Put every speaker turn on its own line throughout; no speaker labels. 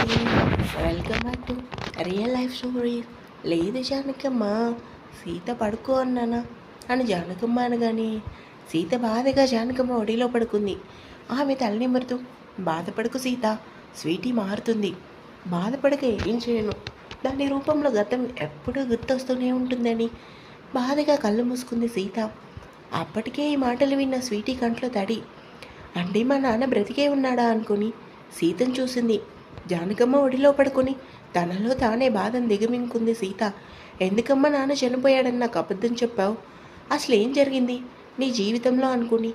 Welcome back to real life story. లేదు జానకమ్మ సీత పడుకో అన్నానా? అని జానకమ్మ అనగాని సీత బాధగా జానకమ్మ ఒడిలో పడుకుంది. ఆమె తలనిమ్మరుతూ బాధపడకు సీత స్వీటీ మారుతుంది. బాధపడక ఏం చేయను? దాని రూపంలో గతం ఎప్పుడూ గుర్తొస్తూనే ఉంటుందని బాధగా కళ్ళు మూసుకుంది సీత. అప్పటికే ఈ మాటలు విన్న స్వీటీ కంట్లో తడి. అంటే మా నాన్న బ్రతికే ఉన్నాడా అనుకుని సీతను చూసింది. జానకమ్మ ఒడిలో పడుకొని తనలో తానే బాధను దిగమింగుకుంది సీత. ఎందుకమ్మ నాన్న చనిపోయాడని నాకు అబద్ధం చెప్పావు? అసలు ఏం జరిగింది? నీ జీవితంలో అనుకుని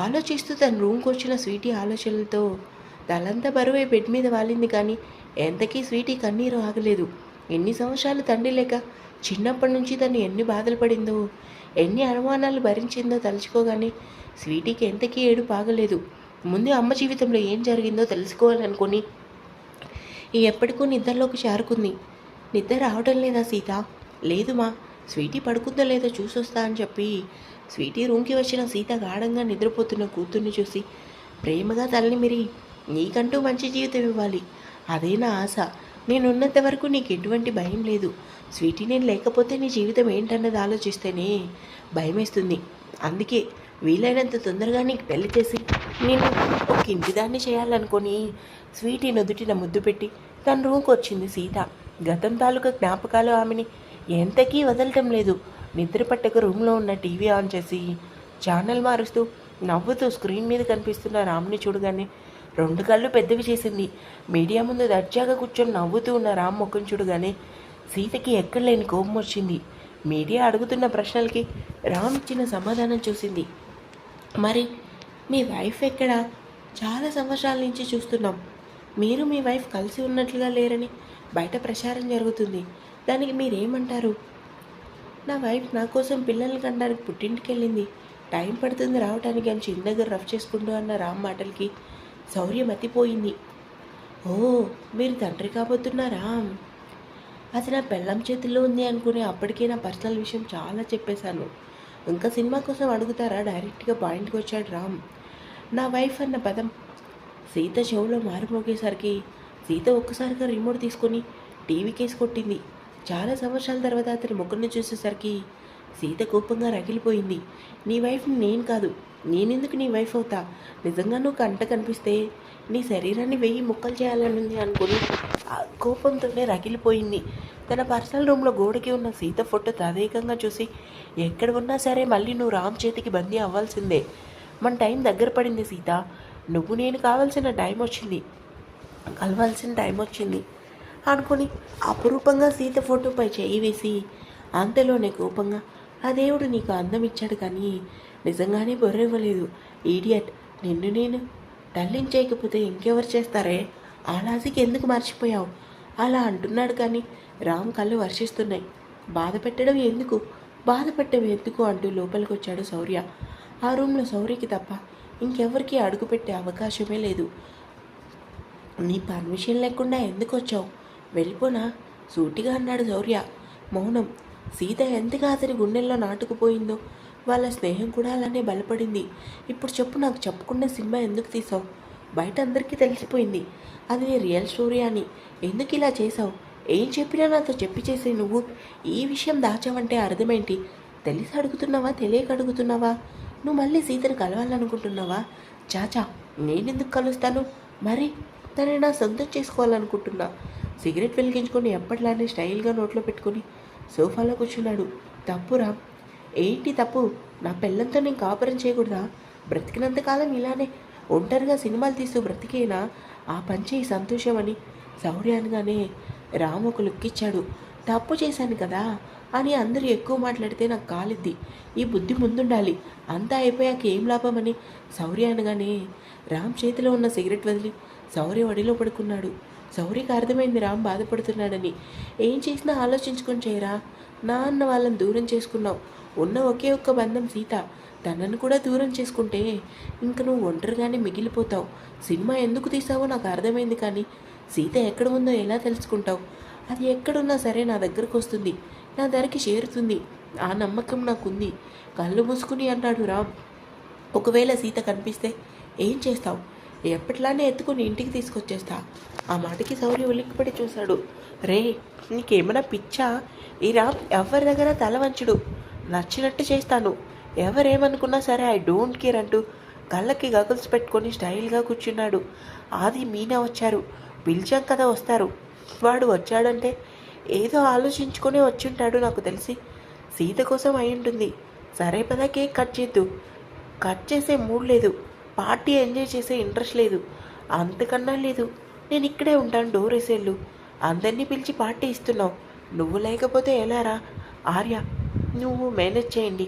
ఆలోచిస్తూ తన రూమ్కి వచ్చిన స్వీటీ ఆలోచనలతో తలంతా బరువై బెడ్ మీద వాలింది కానీ ఎంతకీ స్వీటీ కన్నీరు ఆగలేదు. ఎన్ని సంవత్సరాలు తండ్రి లేక చిన్నప్పటి నుంచి తను ఎన్ని బాధలు పడిందో ఎన్ని అనుమానాలు భరించిందో తలుచుకోగానే స్వీటీకి ఎంతకీ ఏడు పాగలేదు ముందు అమ్మ జీవితంలో ఏం జరిగిందో తెలుసుకోవాలనుకుని ఎప్పటికూ నిద్రలోకి చేరుకుంది. నిద్ర రావడం లేదా సీత? లేదు మా. స్వీటీ పడుకుందో లేదో చూసొస్తా అని చెప్పి స్వీటీ రూమ్కి వచ్చిన సీత గాఢంగా నిద్రపోతున్న కూతుర్ని చూసి ప్రేమగా తలని మిరి నీకంటూ మంచి జీవితం ఇవ్వాలి. అదే నా ఆశ. నేనున్నంత వరకు నీకు ఎటువంటి భయం లేదు. స్వీటీ నేను లేకపోతే నీ జీవితం ఏంటన్నది ఆలోచిస్తేనే భయమేస్తుంది. అందుకే వీలైనంత తొందరగా నీకు పెళ్ళి చేసి నేను ఒక ఇంటిదాన్ని చేయాలనుకొని స్వీటీ నుదుటిన ముద్దు పెట్టి తన రూమ్కి వచ్చింది సీత. గతం తాలూకా జ్ఞాపకాలు ఆమెని ఎంతకీ వదలటం లేదు. నిద్ర పట్టక రూమ్లో ఉన్న టీవీ ఆన్ చేసి ఛానల్ మారుస్తూ నవ్వుతూ స్క్రీన్ మీద కనిపిస్తున్న రామ్ని చూడగానే రెండు కళ్ళు పెద్దవి చేసింది. మీడియా ముందు దర్జాగా కూర్చొని నవ్వుతూ ఉన్న రామ్ ముఖం చూడగానే సీతకి ఎక్కడలేని కోపం వచ్చింది. మీడియా అడుగుతున్న ప్రశ్నలకి రామ్ ఇచ్చిన సమాధానం చూసింది. మరి మీ వైఫ్ ఎక్కడ? చాలా సంవత్సరాల నుంచి చూస్తున్నాం. మీరు మీ వైఫ్ కలిసి ఉన్నట్లుగా లేరని బయట ప్రచారం జరుగుతుంది. దానికి మీరేమంటారు? నా వైఫ్ నా కోసం పిల్లల్ని కనడానికి పుట్టింటికి వెళ్ళింది. టైం పడుతుంది రావడానికి అని చిన్న దగ్గర రఫ్ చేసుకుంటూ అన్న రామ్ మాటలకి శౌర్యం అతిపోయింది. ఓ మీరు తండ్రి కాబోతున్నారా? అది నా పెళ్ళం చేతిలో ఉంది అనుకునే అప్పటికే నా పర్సనల్ విషయం చాలా చెప్పేశాను. ఇంకా సినిమా కోసం అడుగుతారా? డైరెక్ట్గా పాయింట్కి వచ్చాడు రామ్. నా వైఫ్ అన్న పదం. సీత చెవులో మారుమోగేసరికి సీత ఒక్కసారిగా రిమోట్ తీసుకొని టీవీ కేసు కొట్టింది. చాలా సంవత్సరాల తర్వాత అతని ముఖంని చూసేసరికి సీత కోపంగా రగిలిపోయింది. నీ వైఫ్ని నేను కాదు. నేనెందుకు నీ వైఫ్ అవుతా? నిజంగా నువ్వు కంట కనిపిస్తే నీ శరీరాన్ని వెయ్యి ముక్కలు చేయాలనుంది అనుకుని ఆ కోపంతోనే రగిలిపోయింది. తన పర్సనల్ రూమ్లో గోడకి ఉన్న సీత ఫోటో తదేకంగా చూసి ఎక్కడ ఉన్నా సరే మళ్ళీ నువ్వు రామ్ చేతికి బందీ అవ్వాల్సిందే. మన టైం దగ్గర పడింది సీత. నువ్వు నేను కావాల్సిన టైం వచ్చింది. కలవాల్సిన టైం వచ్చింది. అనుకుని అపురూపంగా సీత ఫోటోపై చేయి వేసి అంతలోనే కోపంగా ఆ దేవుడు నీకు అందం ఇచ్చాడు కానీ నిజంగానే బొర్రివ్వలేదు. ఈడియట్ నిన్ను నేను తల్లించేయకపోతే ఇంకెవరు చేస్తారే? ఆ లాజిక్ ఎందుకు మర్చిపోయావు? అలా అంటున్నాడు కానీ రామ్ కళ్ళు వర్షిస్తున్నాయి. బాధ పెట్టడం ఎందుకు? బాధ పెట్టడం ఎందుకు అంటూ లోపలికి వచ్చాడు శౌర్య. ఆ రూమ్లో శౌర్యకి తప్ప ఇంకెవరికి అడుగు పెట్టే అవకాశమే లేదు. నీ పర్మిషన్ లేకుండా ఎందుకు వచ్చావు? వెళ్ళిపోనా? సూటిగా అన్నాడు శౌర్య. మౌనం సీత ఎంతగా అతని గుండెల్లో నాటుకుపోయిందో. వాళ్ళ స్నేహం కూడా అలానే బలపడింది. ఇప్పుడు చెప్పు నాకు చెప్పకుండా సినిమా ఎందుకు తీసావు? బయట అందరికీ తెలిసిపోయింది. అది నీ రియల్ స్టోరీ అని. ఎందుకు ఇలా చేసావు ఏం చెప్పినా నాతో చెప్పి చేసే నువ్వు. ఈ విషయం దాచావంటే అర్థమేంటి? తెలిసి అడుగుతున్నావా? తెలియక అడుగుతున్నావా? నువ్వు మళ్ళీ సీతను కలవాలనుకుంటున్నావా? చాచా నేనెందుకు కలుస్తాను? మరి తనని నా సొంతం చేసుకోవాలనుకుంటున్నా. సిగరెట్ వెలిగించుకొని ఎప్పటిలానే స్టైల్గా నోట్లో పెట్టుకొని సోఫాలో కూర్చున్నాడు. తప్పురా ఏంటి తప్పు? నా పిల్లంతో నేను కాపురం చేయకూడదా? బ్రతికినంతకాలం ఇలానే ఒంటరిగా సినిమాలు తీస్తూ బ్రతికేనా? ఆ పంచే సంతోషమని సంతోషం అని రామ్ ఒక లుక్కిచ్చాడు తప్పు చేశాను కదా అని అందరూ ఎక్కువ మాట్లాడితే నాకు కాలిద్ది. ఈ బుద్ధి ముందుండాలి. అంతా అయిపోయాక ఏం లాభమని శౌర్య అనగానే రామ్ చేతిలో ఉన్న సిగరెట్ వదిలి శౌర్య వడిలో పడుకున్నాడు. సౌరికి అర్థమైంది రామ్ బాధపడుతున్నాడని. ఏం చేసినా ఆలోచించుకొని చేయరా? నా అన్న వాళ్ళని దూరం చేసుకున్నావు. ఉన్న ఒకే ఒక్క బంధం సీత. తనను కూడా దూరం చేసుకుంటే ఇంక నువ్వు ఒంటరిగానే మిగిలిపోతావు. సినిమా ఎందుకు తీసావో నాకు అర్థమైంది కానీ సీత ఎక్కడ ఉందో ఎలా తెలుసుకుంటావు? అది ఎక్కడున్నా సరే నా దగ్గరకు వస్తుంది. నా ధరకి చేరుతుంది. ఆ నమ్మకం నాకుంది. కళ్ళు మూసుకుని అన్నాడు రామ్. ఒకవేళ సీత కనిపిస్తే ఏం చేస్తావు? ఎప్పట్లానే ఎత్తుకుని ఇంటికి తీసుకొచ్చేస్తా. ఆ మాటకి శౌర్య ఉలిక్కిపడి చూశాడు. రే నీకేమైనా పిచ్చా? ఈ రామ్ ఎవరి దగ్గర తల వంచుడు? నచ్చినట్టు చేస్తాను. ఎవరేమనుకున్నా సరే ఐ డోంట్ కేర్ అంటూ కళ్ళకి గగుల్స్ పెట్టుకొని స్టైల్గా కూర్చున్నాడు. ఆది మీనా వచ్చారు. పిలిచాం కదా వస్తారు. వాడు వచ్చాడంటే ఏదో ఆలోచించుకొని వచ్చుంటాడు నాకు తెలిసి. సీత కోసం అయి ఉంటుంది. సరే పదా కేక్ కట్ చేద్దు. కట్ చేసే మూడ్ లేదు. పార్టీ ఎంజాయ్ చేసే ఇంట్రెస్ట్ లేదు. అంతకన్నా లేదు. నేను ఇక్కడే ఉంటాను డోరేసేళ్ళు అందరినీ పిలిచి పార్టీ ఇస్తున్నావు. నువ్వు లేకపోతే ఎలారా? ఆర్య నువ్వు మేనేజ్ చేయండి.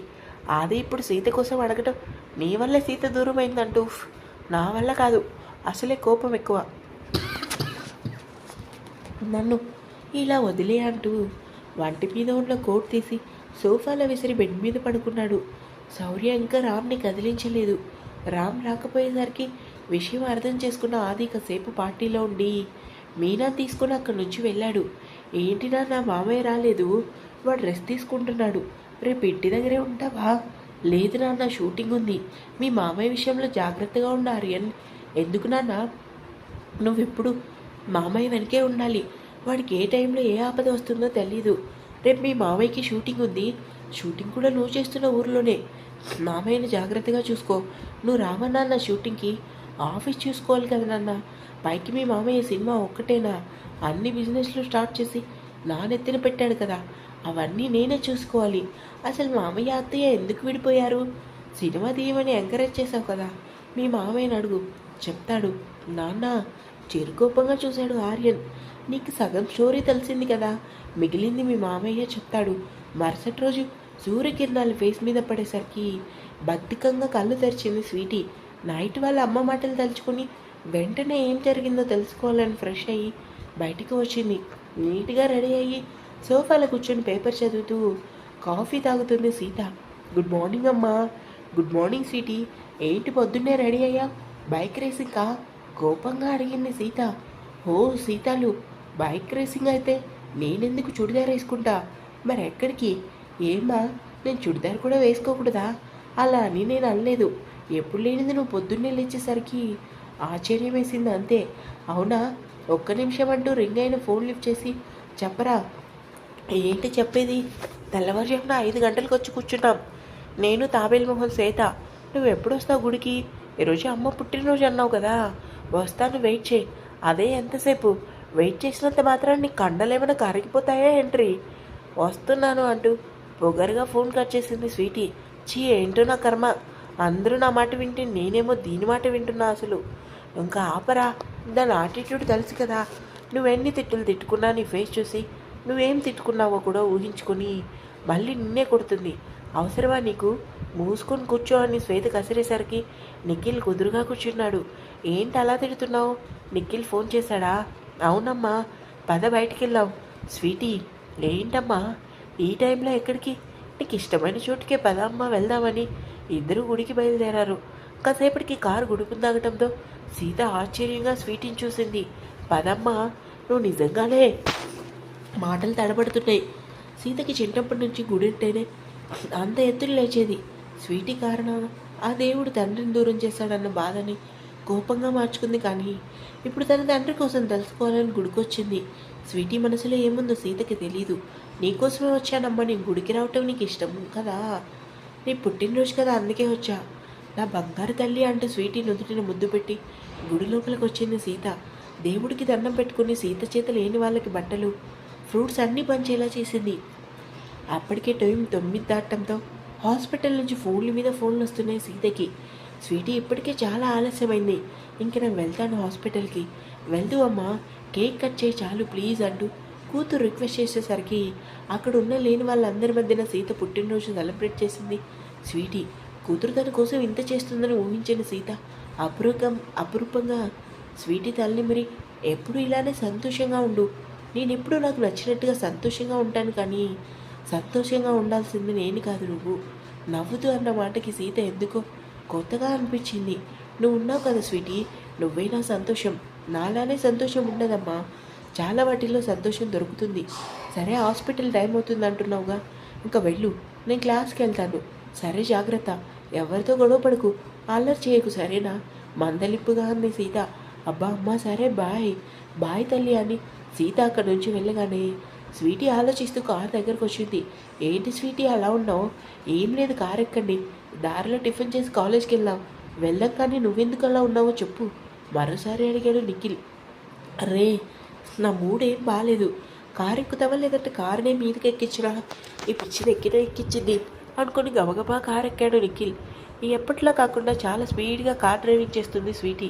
అది ఇప్పుడు సీత కోసం అడగటం నీ వల్ల సీత దూరం అయిందంటూ నా వల్ల కాదు అసలే కోపం ఎక్కువ. నన్ను ఇలా వదిలే అంటూ వంటి మీద ఉన్న కోట్ తీసి సోఫాలో విసిరి బెడ్ మీద పడుకున్నాడు. శౌర్య ఇంకా రామ్ని కదిలించలేదు. రామ్ రాకపోయేసరికి విషయం అర్థం చేసుకున్న ఆది కాసేపు పార్టీలో ఉండి మీనా తీసుకుని అక్కడి నుంచి వెళ్ళాడు. ఏంటినా నా మామయ్య రాలేదు. వాడు రెస్ట్ తీసుకుంటున్నాడు. రేపు ఇంటి దగ్గరే ఉంటావా? లేదు నాన్న షూటింగ్ ఉంది. మీ మామయ్య విషయంలో జాగ్రత్తగా ఉండు ఆర్యన్. ఎందుకు నాన్న? నువ్వెప్పుడు మామయ్య వెనకే ఉండాలి. వాడికి ఏ టైంలో ఏ ఆపద వస్తుందో తెలీదు. రేపు మీ మామయ్యకి షూటింగ్ ఉంది. షూటింగ్ కూడా నువ్వు చేస్తున్న ఊర్లోనే. మామయ్యని జాగ్రత్తగా చూసుకో. నువ్వు రామన్నాన్న షూటింగ్కి? ఆఫీస్ చూసుకోవాలి కదా నాన్న. పైకి మీ మామయ్య సినిమా ఒక్కటేనా? అన్ని బిజినెస్లు స్టార్ట్ చేసి నానెత్తిన పెట్టాడు కదా. అవన్నీ నేనే చూసుకోవాలి. అసలు మామయ్య అత్తయ్య ఎందుకు విడిపోయారు? సినిమా తీయమని ఎంకరేజ్ చేశావు కదా. మీ మామయ్యని అడుగు. చెప్తాడు. నాన్న చిరుకోపంగా చూశాడు ఆర్యన్. నీకు సగం స్టోరీ తెలిసింది కదా. మిగిలింది మీ మామయ్య చెప్తాడు. మరుసటి రోజు సూర్యకిరణాలు ఫేస్ మీద పడేసరికి బద్ధికంగా కళ్ళు తెరిచింది స్వీటీ. నైట్ వాళ్ళ అమ్మ మాటలు తలుచుకొని వెంటనే ఏం జరిగిందో తెలుసుకోవాలని ఫ్రెష్ అయ్యి బయటికి వచ్చింది. నీట్గా రెడీ అయ్యి సోఫాలో కూర్చొని పేపర్ చదువుతూ కాఫీ తాగుతుంది సీత. గుడ్ మార్నింగ్ అమ్మా. గుడ్ మార్నింగ్ స్వీటీ ఏంటి పొద్దున్నే రెడీ అయ్యా? బైక్ రేసింగ్కా కోపంగా అడిగింది సీత. ఓ సీతాలు బైక్ రేసింగ్ అయితే నేనెందుకు చుడిదార్ వేసుకుంటా? మరి ఎక్కడికి? ఏమా నేను చుడిదార్ కూడా వేసుకోకూడదా? అలా అని నేను అనలేదు. ఎప్పుడు లేనిది నువ్వు పొద్దున్నే లేచేసరికి ఆశ్చర్యం వేసింది అంతే. అవునా? ఒక్క నిమిషం అంటూ రింగ్ అయిన ఫోన్ లిఫ్ట్ చేసి చెప్పరా ఏంటి చెప్పేది? తెల్లవారుజామున ఐదు గంటలకు వచ్చి కూర్చున్నాం. నేను తాబేల్ మొహం శ్వేత. నువ్వు ఎప్పుడు వస్తావు గుడికి ఈరోజు అమ్మ పుట్టినరోజు అన్నావు కదా. వస్తాను వెయిట్ చేయి. అదే ఎంతసేపు? వెయిట్ చేసినంత మాత్రం నీ కండలేమైనా కరిగిపోతాయా ఎంట్రీ వస్తున్నాను అంటూ పొగరుగా ఫోన్ కట్ చేసింది స్వీటీ. చీ ఏంటో నా కర్మ. అందరూ నా మాట వింటే నేనేమో దీని మాట వింటున్నా అసలు. ఇంకా ఆపరా దాని ఆటిట్యూడ్ తెలుసు కదా. నువ్వెన్ని తిట్టులు తిట్టుకున్నా నీ ఫేస్ చూసి నువ్వేం తిట్టుకున్నావో కూడా ఊహించుకొని మళ్ళీ నిన్నే కొడుతుంది. అవసరమా నీకు? మూసుకొని కూర్చో అని శ్వేత కసిరేసరికి నిఖిల్ కుదురుగా కూర్చున్నాడు. ఏంటి అలా తిడుతున్నావు? నిఖిల్ ఫోన్ చేశాడా? అవునమ్మా పద బయటికి వెళ్ళావు స్వీటీ ఏంటమ్మా ఈ టైంలో ఎక్కడికి? నీకు ఇష్టమైన చోటుకే పదమ్మా వెళ్దామని. ఇద్దరు గుడికి బయలుదేరారు. కాసేపటికి కారు గుడిపుందాగటంతో సీత ఆశ్చర్యంగా స్వీటీని చూసింది. పదమ్మ నువ్వు నిజంగానే మాటలు తడబడుతున్నాయి. సీతకి చిన్నప్పటి నుంచి గుడి అంటేనే అంత ఎత్తులు లేచేది. స్వీటీ కారణం ఆ దేవుడు తండ్రిని దూరం చేశాడన్న బాధని కోపంగా మార్చుకుంది కానీ ఇప్పుడు తన తండ్రి కోసం తెలుసుకోవాలని గుడికొచ్చింది. స్వీటీ మనసులో ఏముందో సీతకి తెలీదు. నీకోసమే వచ్చానమ్మా నేను గుడికి రావటం నీకు ఇష్టం కదా? నీ పుట్టినరోజు కదా అందుకే వచ్చా. నా బంగారు తల్లి అంటూ స్వీటీ నుదుటిని ముద్దు పెట్టి గుడి లోపలికి వచ్చింది సీత. దేవుడికి దండం పెట్టుకుని సీత చేత లేని వాళ్ళకి బట్టలు ఫ్రూట్స్ అన్నీ పంచేలా చేసింది. అప్పటికే టైం తొమ్మిది దాటంతో హాస్పిటల్ నుంచి ఫోన్ల మీద ఫోన్లు వస్తున్నాయి సీతకి. స్వీటీ ఇప్పటికే చాలా ఆలస్యమైంది. ఇంక నేను వెళ్తాను హాస్పిటల్కి. వెళ్తూ అమ్మా కేక్ కట్ చేయి చాలు ప్లీజ్ అంటూ కూతురు రిక్వెస్ట్ చేసేసరికి అక్కడ ఉన్న లేని వాళ్ళందరి మధ్యన సీత పుట్టినరోజు సెలబ్రేట్ చేసింది. స్వీటీ కూతురు తన కోసం ఇంత చేస్తుందని ఊహించిన సీత అపురూపం అపురూపంగా స్వీటీ తల్లి మరి ఎప్పుడు ఇలానే సంతోషంగా ఉండు. నేను ఎప్పుడూ నాకు నచ్చినట్టుగా సంతోషంగా ఉంటాను కానీ సంతోషంగా ఉండాల్సింది నేను కాదు నువ్వు. నవ్వుతూ అన్న మాటకి సీత ఎందుకో కొత్తగా అనిపించింది. నువ్వు ఉన్నావు కదా స్వీటీ నువ్వే నా సంతోషం. నాలానే సంతోషం ఉండదమ్మా. చాలా వాటిల్లో సంతోషం దొరుకుతుంది. సరే హాస్పిటల్ టైం అవుతుంది అంటున్నావుగా. ఇంకా వెళ్ళు నేను క్లాస్కి వెళ్తాను. సరే జాగ్రత్త. ఎవరితో గొడవ పడకు. అల్లరి చేయకు సరేనా? మందలిప్పుగా అంది సీత. అబ్బా అమ్మ సరే బాయ్. బాయ్ తల్లి అని సీత అక్కడి నుంచి వెళ్ళగానే స్వీటీ ఆలోచిస్తూ కార్ దగ్గరకు వచ్చింది. ఏంటి స్వీటీ అలా ఉన్నావు? ఏం లేదు కార్ ఎక్కండి. దారిలో టిఫిన్ చేసి కాలేజ్కి వెళ్దాం. వెళ్ళం కానీ నువ్వెందుకు అలా ఉన్నావో చెప్పు. మరోసారి అడిగాడు నిఖిల్. రే నా మూడేం ఏం బాగాలేదు కారు ఎక్కుతావా లేదంటే కారునే మీదకి ఎక్కించినా ఈ పిచ్చిని ఎక్కిన ఎక్కించింది అనుకుని గబగబా కారు ఎక్కాడు నిఖిల్. ఈ ఎప్పట్లా కాకుండా చాలా స్పీడ్గా కార్ డ్రైవింగ్ చేస్తుంది స్వీటీ.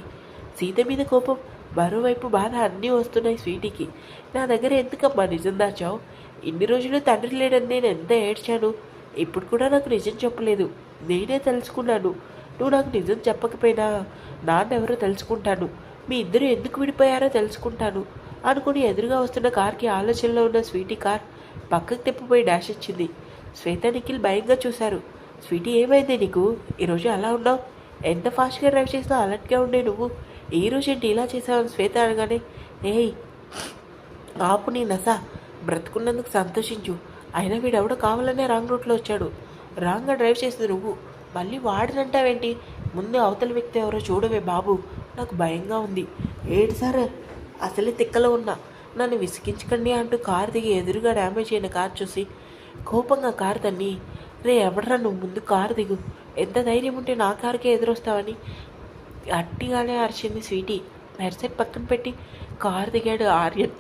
సీత మీద కోపం మరోవైపు బాధ అన్నీ వస్తున్నాయి స్వీటీకి. నా దగ్గర ఎందుకమ్మా నిజం దాచావు? ఇన్ని రోజులు తండ్రి లేడని నేను ఎంత ఏడ్చాను? ఇప్పుడు కూడా నాకు నిజం చెప్పలేదు. నేనే తెలుసుకున్నాను. నువ్వు నాకు నిజం చెప్పకపోయినా నాన్నెవరో తెలుసుకుంటాను. మీ ఇద్దరు ఎందుకు విడిపోయారో తెలుసుకుంటాను. అనుకుని ఎదురుగా వస్తున్న కార్కి ఆలోచనలో ఉన్న స్వీటీ కార్ పక్కకు తిప్పిపోయి డాష్ ఇచ్చింది. శ్వేత నిఖిల్ భయంగా చూశారు. స్వీటీ ఏమైంది నీకు? ఈరోజు అలా ఉన్నావు? ఎంత ఫాస్ట్గా డ్రైవ్ చేసినా అలర్ట్గా ఉండే నువ్వు. ఈ రోజు ఏంటి ఇలా చేసావని శ్వేత అనగానే ఏయ్ ఆపు నీ నస. బ్రతుకున్నందుకు సంతోషించు. అయినా వీడెవడో కావాలనే రాంగ్ రూట్లో వచ్చాడు. రాంగ్గా డ్రైవ్ చేసింది నువ్వు. మళ్ళీ వాడినంటావేంటి? ముందు అవతల వ్యక్తి ఎవరో చూడవే బాబు. నాకు భయంగా ఉంది. ఏడు సార్? అసలే తిక్కలో ఉన్నా. నన్ను విసిగించకండి అంటూ కారు దిగి ఎదురుగా డ్యామేజ్ అయిన కారు చూసి కోపంగా కారు తన్ని. రే ఎవడరా నువ్వు? ముందు కారు దిగు. ఎంత ధైర్యం ఉంటే నా కారుకే ఎదురొస్తావని. అట్టిగానే అరిచింది స్వీటీ. హెడ్సెట్ పక్కన పెట్టి కారు దిగాడు ఆర్యన్.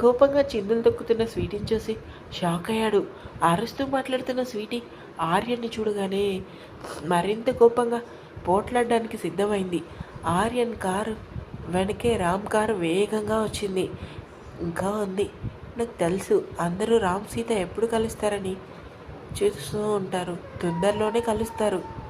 కోపంగా చిందులు తొక్కుతున్న స్వీటీని చూసి షాక్ అయ్యాడు. అరుస్తూ మాట్లాడుతున్న స్వీటీ ఆర్యన్ని చూడగానే మరింత కోపంగా పోట్లాడడానికి సిద్ధమైంది. ఆర్యన్ కారు వెనకే రామ్ కారు వేగంగా వచ్చింది. ఇంకా ఉంది. నాకు తెలుసు. అందరూ రామ్ సీత ఎప్పుడు కలుస్తారని. చూస్తూ ఉంటారు. తొందరలోనే కలుస్తారు.